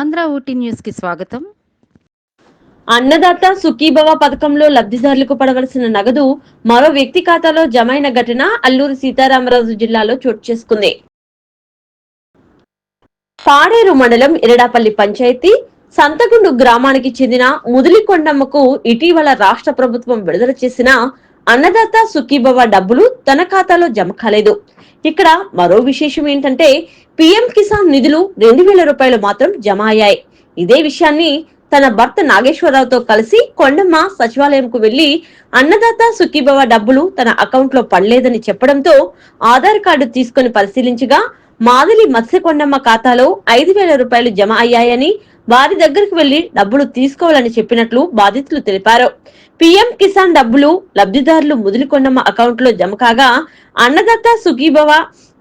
ఆంధ్ర ఊటీ న్యూస్కి స్వాగతం. అన్నదాత సుఖీభవ పథకంలో లబ్ధిదారులకు పడవలసిన నగదు మరో వ్యక్తి ఖాతాలో జమైన ఘటన అల్లూరు సీతారామరాజు జిల్లాలో చోటు చేసుకుంది. పాడేరు మండలం ఇరడాపల్లి పంచాయతీ సంతగుండు గ్రామానికి చెందిన ముదిలికొండమ్మకు ఇటీవల రాష్ట్ర ప్రభుత్వం విడుదల చేసిన అన్నదాత సుఖీభవ డబ్బులు తన ఖాతాలో జమ కాలేదు. ఇక్కడ మరో విశేషం ఏంటంటే పిఎం కిసాన్ నిధులు రెండు వేల రూపాయలు మాత్రం జమ అయ్యాయి. ఇదే విషయాన్ని తన భర్త నాగేశ్వరరావుతో కలిసి కొండమ్మ సచివాలయంకు వెళ్ళి అన్నదాత సుఖీభవ డబ్బులు తన అకౌంట్లో పడలేదని చెప్పడంతో ఆధార్ కార్డు తీసుకుని పరిశీలించగా మాదిలి మత్స్యకొండమ్మ ఖాతాలో ఐదు వేల రూపాయలు జమ అయ్యాయని వారి దగ్గరకు వెళ్ళి డబ్బులు తీసుకోవాలని చెప్పినట్లు బాధితులు తెలిపారు. పీఎం కిసాన్ డబ్బులు లబ్ధిదారులు ముదిలికొండమ్మ అకౌంట్లో జమ కాగా అన్నదాత సుఖీభవ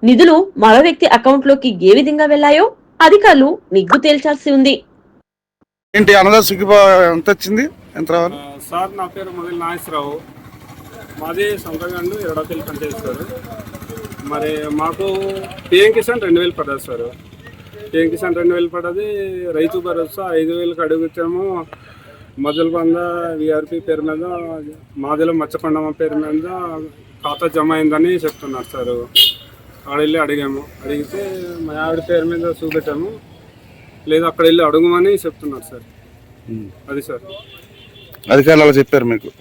నిధులు మరో వ్యక్తి అకౌంట్లోకి ఏ విధంగా వెళ్ళాయో అధికారులు నిగ్గు తేల్చాల్సి ఉంది. ఏంటి అన్నదా సుఖిబా ఎంత వచ్చింది? ఎంత రావాలి? సార్ నా పేరు మొదలు నాగేశ్వరరావు. మాది సొంతగండు ఎడకెళ్ళి పనిచేస్తారు మరి మాకు పిఎం కిసాన్ రెండు వేలు పడ్డది సార్. పిఎం కిసాన్ రెండు వేలు పడ్డది రైతు భరోసా ఐదు వేలకు అడుగుతాము. మొదలు బంద విఆర్పి పేరు మీద మాదిలో మచ్చకొండమ్మ పేరు మీద ఖాతా జమ అయిందని చెప్తున్నారు సార్. ఆడ వెళ్ళి అడిగాము. అడిగితే మా ఆవిడ పేరు మీద చూపెట్టాము. లేదు అక్కడ వెళ్ళి అడుగుమని చెప్తున్నారు సార్. అది సార్. అధికారులు అలా చెప్పారు మీకు?